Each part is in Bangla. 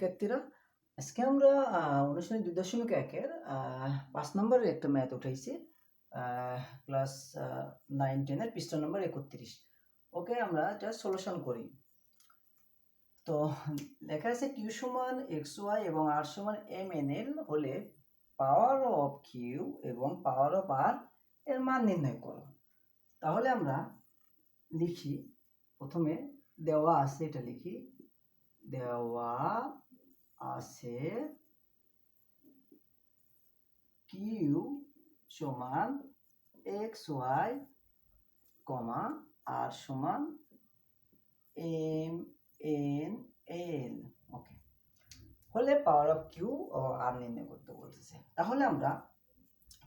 শিক্ষার্থীরা আজকে আমরা অনুশীলনী দুই দশমিক একের পাঁচ নম্বরের একটা ম্যাথ উঠাইছি ক্লাস নাইন টেনের পৃষ্ঠা নম্বর একত্রিশ। ওকে, আমরা জাস্ট সলিউশন করি। তো লেখা আছে কিউ সমান এক্স ওয়াই এবং আর সমান এম এন এল হলে পাওয়ার অফ কিউ এবং পাওয়ার অফ আর এর মান নির্ণয় করো। তাহলে আমরা লিখি, প্রথমে দেওয়া আছে, এটা লিখি, দেওয়া আছে কিউ সমান এক্স ওয়াই কমা আর সমান এম এন এল। ওকে। হলে পাওয়ার অফ কিউ ও আর নির্ণয় করতে বলতেছে। তাহলে আমরা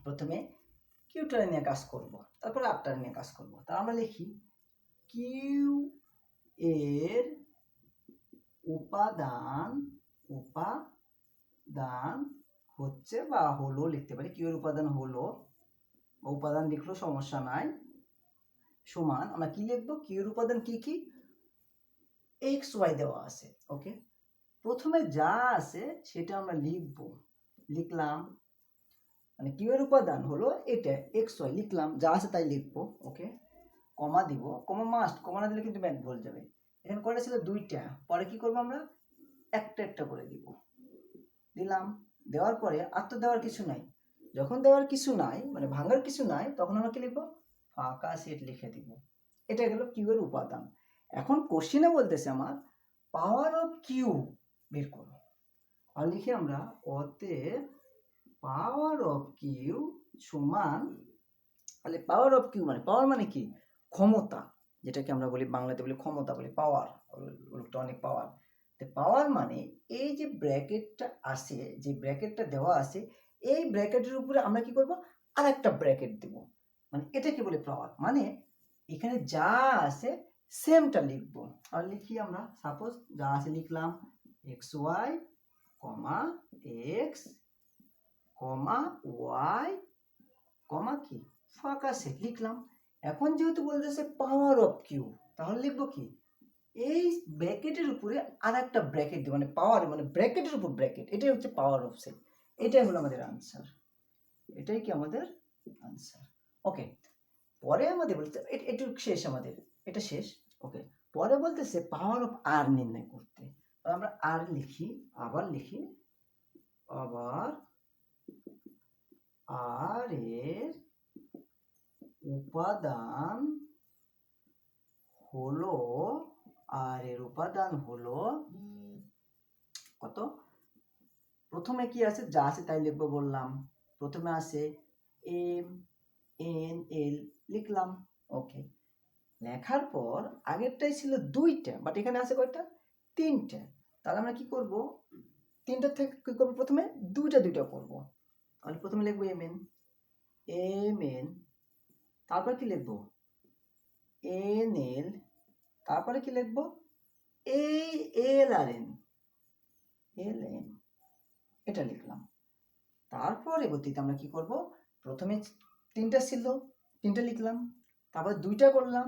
প্রথমে কিউটা নিয়ে কাজ করব, তারপরে আরটা নিয়ে কাজ করব। তা আমরা লিখি কিউ এর উপাদান উপাদান হচ্ছে বা হলো লিখতে পারি। কিউ এর উপাদান হলো? বা উপাদান লিখলেও সমস্যা নাই। সমান, আমরা কি লিখব? কিউ এর উপাদান কি কি? এক্স ওয়াই দেওয়া আছে ওকে প্রথমে যা আছে সেটা আমরা লিখব। লিখলাম মানে কিউ উপাদান হলো? এটা এক্স ওয়াই লিখলাম, যা আছে তাই লিখব ওকে কমা দিব, কমা মাস্ট কমা না দিলে কিন্তু ব্যাংক ভুল যাবে। এখানে কয়টা ছিল? দুইটা। পরে কি করব আমরা? একটা একটা করে দিব। দিলাম, দেওয়ার পরে আর তো দেওয়ার কিছু নাই। যখন দেওয়ার কিছু নাই মানে ভাঙার কিছু নাই, তখন আমরা কি লিখব ফাঁকা সেট লিখে দিব। এটা গেল কিউ এর উপাদান। এখন কোশ্চিনে বলতেছে আমার পাওয়ার অফ কিউ বের করো। আর লিখে আমরা অতে পাওয়ার অফ কিউ সমান, তাহলে পাওয়ার অফ কিউ মানে পাওয়ার মানে কি? ক্ষমতা, যেটাকে আমরা বলি বাংলাতে বলি ক্ষমতা, বলি পাওয়ার ইলেকট্রনিক পাওয়ার পাওয়ার মানে এই যে ব্র্যাকেটটা আছে, যে ব্র্যাকেটটা দেওয়া আছে, এই ব্র্যাকেটের উপরে আমরা কি করব? আর একটা ব্র্যাকেট দেব। মানে এটাকে বলে পাওয়ার? মানে এখানে যা আছে সেমটা লিখব। আর লিখি আমরা সাপোজ যা আছে লিখলাম X Y comma X comma Y comma কি? ফাঁকা সেট লিখলাম। এখন যেহেতু বলতেছে পাওয়ার অফ কিউ তাহলে লিখব কি? এই ব্র্যাকেটের উপরে আর একটা ব্র্যাকেট দিব মানে পাওয়ার মানে ব্র্যাকেটের উপর ব্র্যাকেট। এটাই হচ্ছে পাওয়ার অফ সেট এটাই হলো আমাদের আনসার এটাই কি আমাদের আনসার ওকে পরে আমাদের বলতে, এ- এটুকু শেষ আমাদের। এটা শেষ? ওকে পরে বলতেছে পাওয়ার অফ আর নির্ণয় করতে। আমরা আর লিখি, আবার লিখি, আবার আর এর উপাদান হলো আর এর উপাদান হলো কত? প্রথমে কি আছে? যা আছে তাই লিখব বললাম। প্রথমে আছে এম, এন, এল লিখলাম। ওকে লেখার পর আগেরটাই ছিল দুইটা বাট এখানে আছে কয়টা? তিনটা। তাহলে আমরা কি করব? তিনটা থেকে কি করব প্রথমে? দুইটা দুইটা করব। তাহলে প্রথমে লিখব এম, এন। M, N. তারপর কি লিখব? এন, এল তারপরে কি লিখব? এই এল আর এন এল এন এটা লিখলাম। তারপরে গতিতে আমরা কি করব? প্রথমে তিনটা ছিল, তিনটা লিখলাম। তারপর দুইটা করলাম,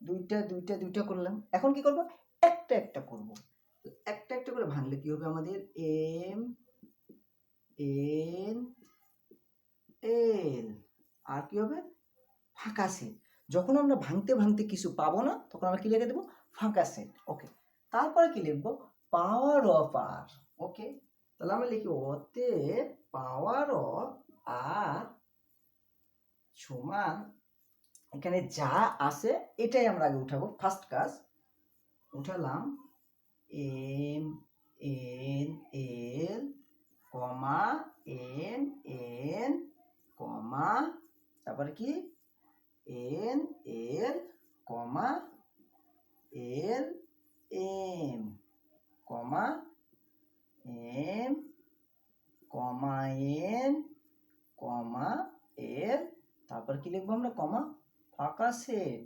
দুইটা দুইটা দুইটা করলাম। এখন কি করব? একটা একটা করব। একটা একটা করে ভাঙলে কি হবে আমাদের? এম এন এল আর কি হবে? ফাঁকা সেট যখন আমরা ভাঙতে ভাঙতে কিছু পাবো না, তখন আমরা কি লিখে দেবো? ফাঁকা সেট। ওকে তারপরে কি লিখব? পাওয়ার অফ আর ওকে তাহলে আমরা লিখি ওতে পাওয়ার অফ আর সমান এখানে যা আছে, এটাই আমরা আগে উঠাবো। ফার্স্ট কাজ, উঠালাম M N L comma M N comma, তারপরে কি? N L comma L M comma M comma N comma L তারপর কি লিখব আমরা? কমা ফাঁকা সেট।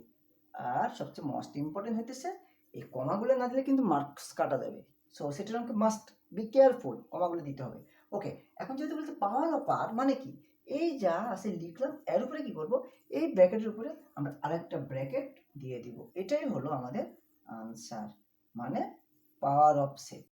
আর সবচেয়ে মোস্ট ইম্পর্টেন্ট হইতেছে, এই কমাগুলো না দিলে কিন্তু মার্কস কাটা যাবে। সো সেটার আমাকে মাস্ট বি কেয়ারফুল কমাগুলো দিতে হবে। ওকে এখন যেহেতু বলতে পাওয়ার অফ আর মানে কি? এই যা আছে লিখলাম, এর উপরে কি করব? এই ব্র্যাকেটের উপরে আমরা আরেকটা ব্র্যাকেট দিয়ে দিব। এটাই হলো আমাদের আনসার মানে পাওয়ার অফ সেট